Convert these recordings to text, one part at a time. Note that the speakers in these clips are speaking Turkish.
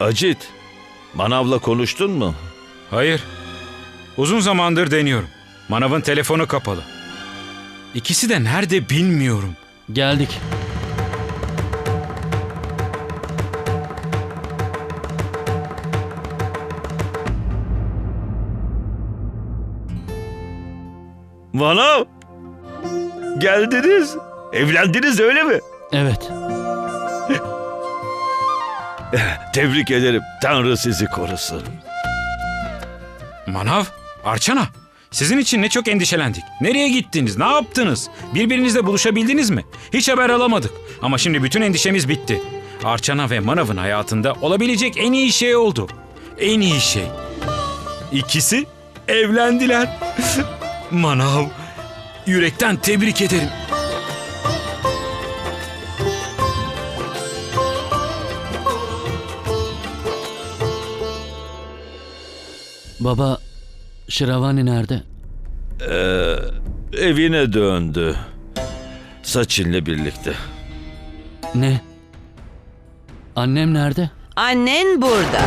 Acit, manavla konuştun mu? Hayır. Uzun zamandır deniyorum. Manav'ın telefonu kapalı. İkisi de nerede bilmiyorum. Geldik. Manav! Geldiniz. Evlendiniz öyle mi? Evet. Tebrik ederim. Tanrı sizi korusun. Manav, Arçana. Sizin için ne çok endişelendik. Nereye gittiniz? Ne yaptınız? Birbirinizle buluşabildiniz mi? Hiç haber alamadık. Ama şimdi bütün endişemiz bitti. Arçana ve Manav'ın hayatında olabilecek en iyi şey oldu. En iyi şey. İkisi evlendiler. Manav, yürekten tebrik ederim. Baba, Şiravani nerede? Evine döndü. Saçin'le birlikte. Ne? Annem nerede? Annen burada.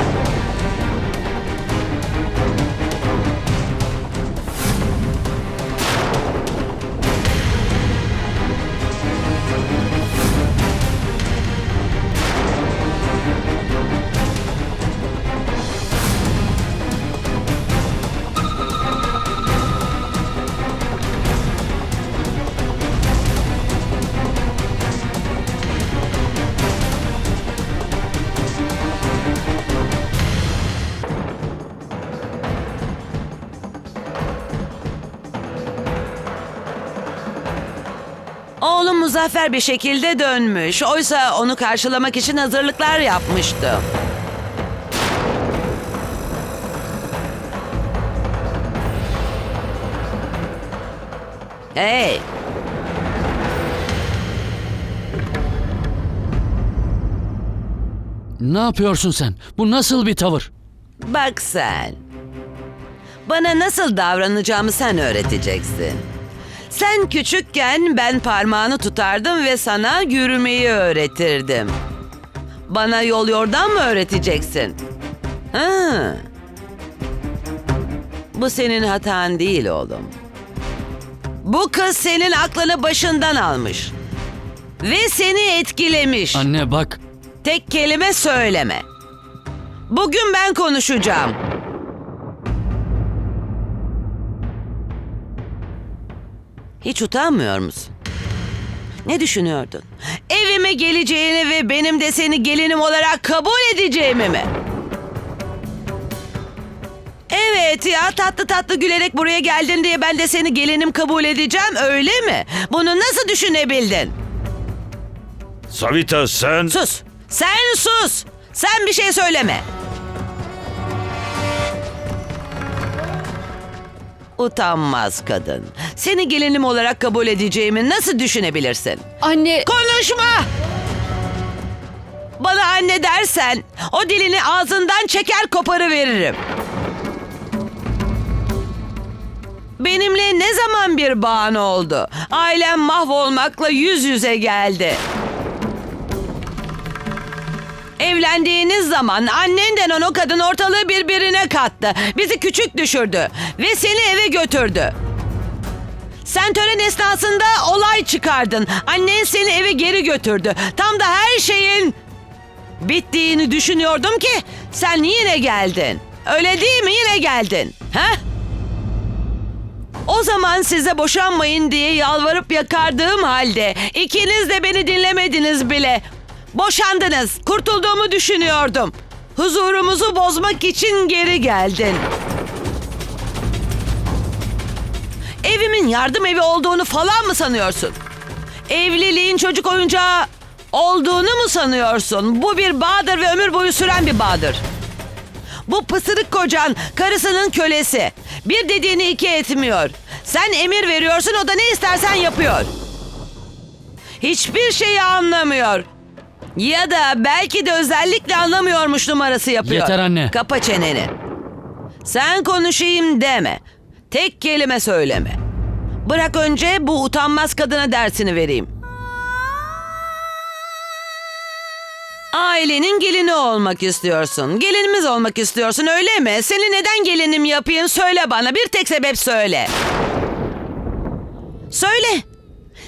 Muzaffer bir şekilde dönmüş. Oysa onu karşılamak için hazırlıklar yapmıştım. Hey, Ne yapıyorsun sen? Bu nasıl bir tavır? bak sen. Bana nasıl davranacağımı sen öğreteceksin. Sen küçükken ben parmağını tutardım ve sana yürümeyi öğretirdim. Bana yol yordam mı öğreteceksin? Ha. Bu senin hatan değil oğlum. Bu kız senin aklını başından almış. Ve seni etkilemiş. Anne bak. Tek kelime söyleme. Bugün ben konuşacağım. Hiç utanmıyor musun? Ne düşünüyordun? Evime geleceğini ve benim de seni gelinim olarak kabul edeceğimi mi? Evet ya tatlı tatlı gülerek buraya geldin diye ben de seni gelinim kabul edeceğim öyle mi? Bunu nasıl düşünebildin? Savita sen... Sus. Sen sus. Sen bir şey söyleme. Utanmaz kadın. Seni gelinim olarak kabul edeceğimi nasıl düşünebilirsin? Anne, Konuşma! Bana anne dersen o dilini ağzından çeker koparı veririm. Benimle ne zaman bir bağın oldu? Ailem mahvolmakla yüz yüze geldi. Evlendiğiniz zaman annenden o kadın ortalığı birbirine kattı. Bizi küçük düşürdü ve seni eve götürdü. Sen tören esnasında olay çıkardın. Annen seni eve geri götürdü. Tam da her şeyin bittiğini düşünüyordum ki sen yine geldin. Öyle değil mi? Yine geldin. Ha? O zaman size boşanmayın diye yalvarıp yakardığım halde ikiniz de beni dinlemediniz bile. Boşandınız. Kurtulduğumu düşünüyordum. Huzurumuzu bozmak için geri geldin. Evimin yardım evi olduğunu falan mı sanıyorsun? Evliliğin çocuk oyuncağı olduğunu mu sanıyorsun? Bu bir bağdır ve ömür boyu süren bir bağdır. Bu pısırık kocan karısının kölesi. Bir dediğini iki etmiyor. Sen emir veriyorsun o da ne istersen yapıyor. Hiçbir şeyi anlamıyor. Ya da belki de özellikle anlamıyormuş numarası yapıyor. Yeter anne. Kapa çeneni. Sen konuşayım deme. Tek kelime söyleme. Bırak önce bu utanmaz kadına dersini vereyim. Ailenin gelini olmak istiyorsun. Gelinimiz olmak istiyorsun öyle mi? Seni neden gelinim yapayım söyle bana. Bir tek sebep söyle. Söyle.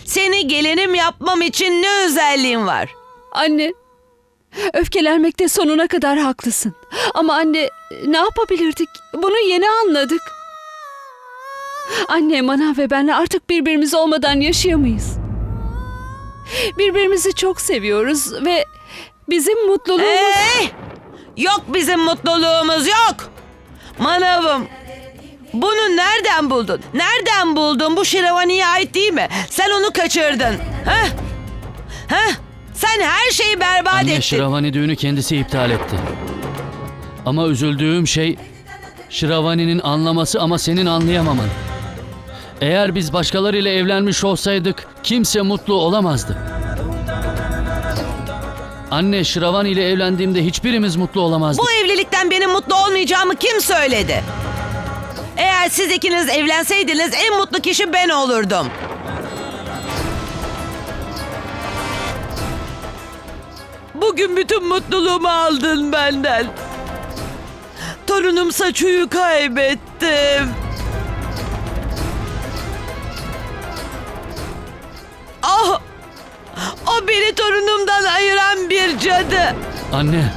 Seni gelinim yapmam için ne özelliğin var? Anne, öfkelenmekte sonuna kadar haklısın. Ama anne, ne yapabilirdik? Bunu yeni anladık. Anne, Manav ve ben artık birbirimiz olmadan yaşayamayız. Birbirimizi çok seviyoruz ve bizim mutluluğumuz... Ee, yok bizim mutluluğumuz yok. Manavım. Bunu nereden buldun? Nereden buldun? Bu Şiravani'ye ait değil mi? Sen onu kaçırdın. Heh? Heh? Sen her şeyi berbat Anne ettin. Şiravani düğünü kendisi iptal etti. Ama üzüldüğüm şey Şiravani'nin anlaması ama senin anlayamaman. Eğer biz başkalarıyla evlenmiş olsaydık kimse mutlu olamazdı. Anne Şiravani ile evlendiğimde hiçbirimiz mutlu olamazdık. Bu evlilikten benim mutlu olmayacağımı kim söyledi? Eğer siz ikiniz evlenseydiniz en mutlu kişi ben olurdum. Bugün bütün mutluluğumu aldın benden. Torunum Saçu'yu kaybettim. Ah! O beni torunumdan ayıran bir cadı. Anne,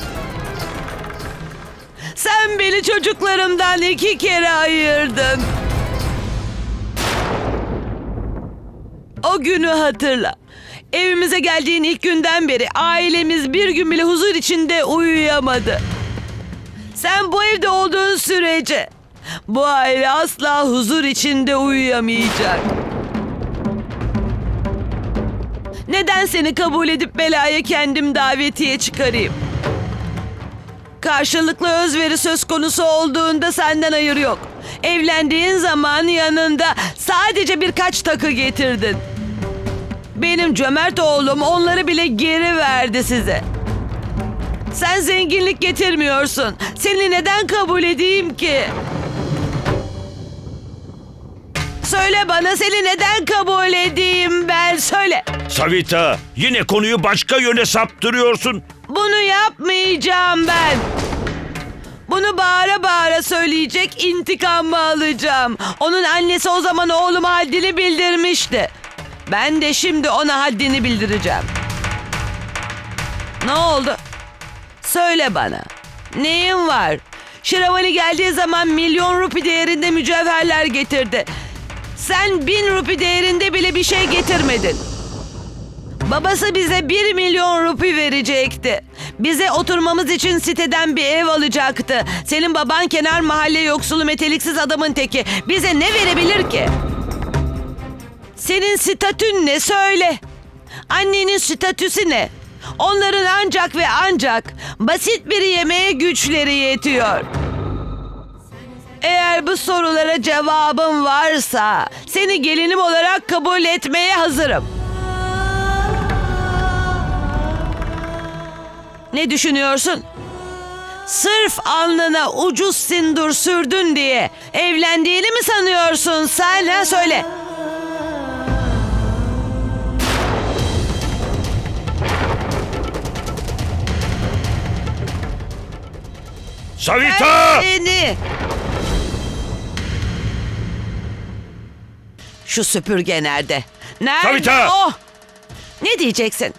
Sen beni çocuklarımdan iki kere ayırdın. O günü hatırla. Evimize geldiğin ilk günden beri ailemiz bir gün bile huzur içinde uyuyamadı. Sen bu evde olduğun sürece bu aile asla huzur içinde uyuyamayacak. Neden seni kabul edip belaya kendim davetiye çıkarayım? Karşılıklı özveri söz konusu olduğunda senden hayır yok. Evlendiğin zaman yanında sadece birkaç takı getirdin. Benim cömert oğlum onları bile geri verdi size. Sen zenginlik getirmiyorsun. Seni neden kabul edeyim ki? Söyle bana seni neden kabul edeyim ben söyle. Savita yine konuyu başka yöne saptırıyorsun. Bunu yapmayacağım ben. Bunu bağıra bağıra söyleyecek intikamımı alacağım. Onun annesi o zaman oğluma haddini bildirmişti. Ben de şimdi ona haddini bildireceğim. Ne oldu? Söyle bana. Neyin var? Şiravani geldiği zaman milyon rupi değerinde mücevherler getirdi. Sen bin rupi değerinde bile bir şey getirmedin. Babası bize 1 milyon rupi verecekti. Bize oturmamız için siteden bir ev alacaktı. Senin baban kenar mahalle yoksulu meteliksiz adamın teki. Bize ne verebilir ki? Senin statün ne söyle. Annenin statüsü ne? Onların ancak ve ancak basit bir yemeğe güçleri yetiyor. Eğer bu sorulara cevabın varsa seni gelinim olarak kabul etmeye hazırım. Ne düşünüyorsun? Sırf alnına ucuz sindur sürdün diye evlendiğini mi sanıyorsun sen ha söyle. Savita! Seni. Şu süpürge nerede? Nerede Savita! o? Ne diyeceksin?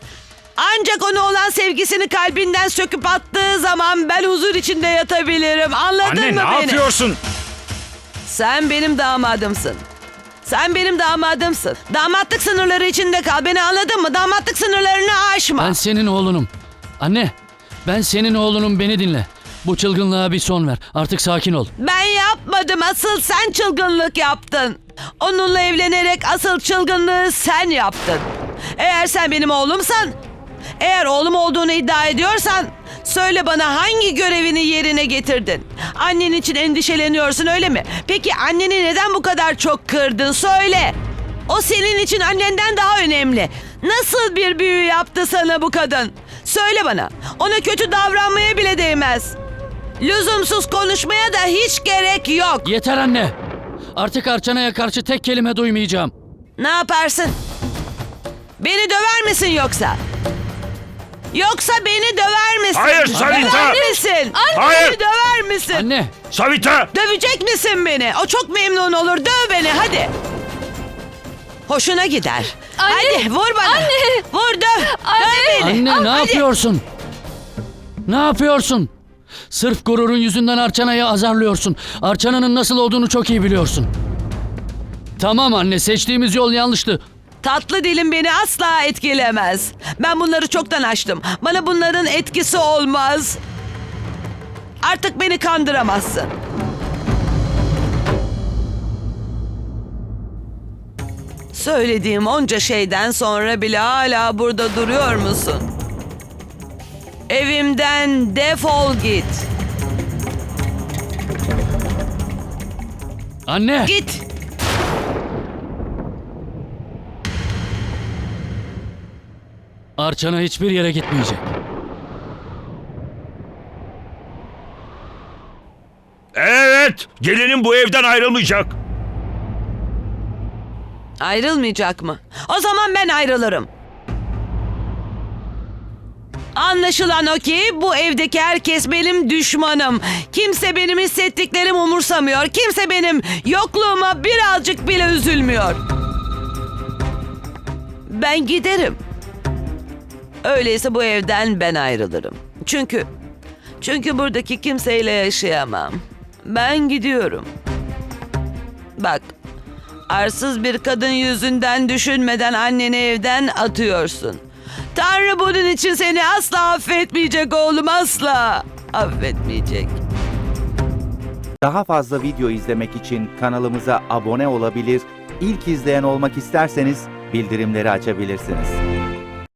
Ancak ona olan sevgisini kalbinden söküp attığı zaman ben huzur içinde yatabilirim. Anladın Anne mı ne beni? yapıyorsun? Sen benim damadımsın. Sen benim damadımsın. Damatlık sınırları içinde kal. Beni anladın mı? Damatlık sınırlarını aşma. ben senin oğlunum. Anne, ben senin oğlunum beni dinle. Bu çılgınlığa bir son ver. Artık sakin ol. Ben yapmadım. Asıl sen çılgınlık yaptın. Onunla evlenerek asıl çılgınlığı sen yaptın. Eğer sen benim oğlumsan, eğer oğlum olduğunu iddia ediyorsan söyle bana hangi görevini yerine getirdin? Annen için endişeleniyorsun öyle mi? Peki anneni neden bu kadar çok kırdın? Söyle. O senin için annenden daha önemli. Nasıl bir büyü yaptı sana bu kadın? Söyle bana. Ona kötü davranmaya bile değmez. Lüzumsuz konuşmaya da hiç gerek yok. Yeter anne. Artık Arçana'ya karşı tek kelime duymayacağım. Ne yaparsın? Beni döver misin yoksa? Yoksa beni döver misin? Hayır, Savita! Döver misin? Hayır! Beni döver misin? Anne! Savita! Dövecek misin beni? O çok memnun olur. Döv beni hadi. Hoşuna gider. Anne! Hadi vur bana. Anne! Vur döv. Döv beni. Anne ne Hadi. yapıyorsun? Ne yapıyorsun? Sırf gururun yüzünden Arçana'yı azarlıyorsun. Arçana'nın nasıl olduğunu çok iyi biliyorsun. Tamam anne seçtiğimiz yol yanlıştı. Tatlı dilim beni asla etkilemez. Ben bunları çoktan aştım. Bana bunların etkisi olmaz. Artık beni kandıramazsın. Söylediğim onca şeyden sonra bile hala burada duruyor musun? Evimden defol git. Anne! Git. Arçana hiçbir yere gitmeyecek. Evet, gelinin bu evden ayrılmayacak. Ayrılmayacak mı? O zaman ben ayrılırım. Anlaşılan o ki bu evdeki herkes benim düşmanım. Kimse benim hissettiklerimi umursamıyor. Kimse benim yokluğuma birazcık bile üzülmüyor. Ben giderim. Öyleyse bu evden ben ayrılırım. Çünkü çünkü buradaki kimseyle yaşayamam. Ben gidiyorum. Bak, Arsız bir kadın yüzünden düşünmeden anneni evden atıyorsun. Tanrı bunun için seni asla affetmeyecek oğlum asla. Affetmeyecek. Daha fazla video izlemek için kanalımıza abone olabilir, ilk izleyen olmak isterseniz bildirimleri açabilirsiniz.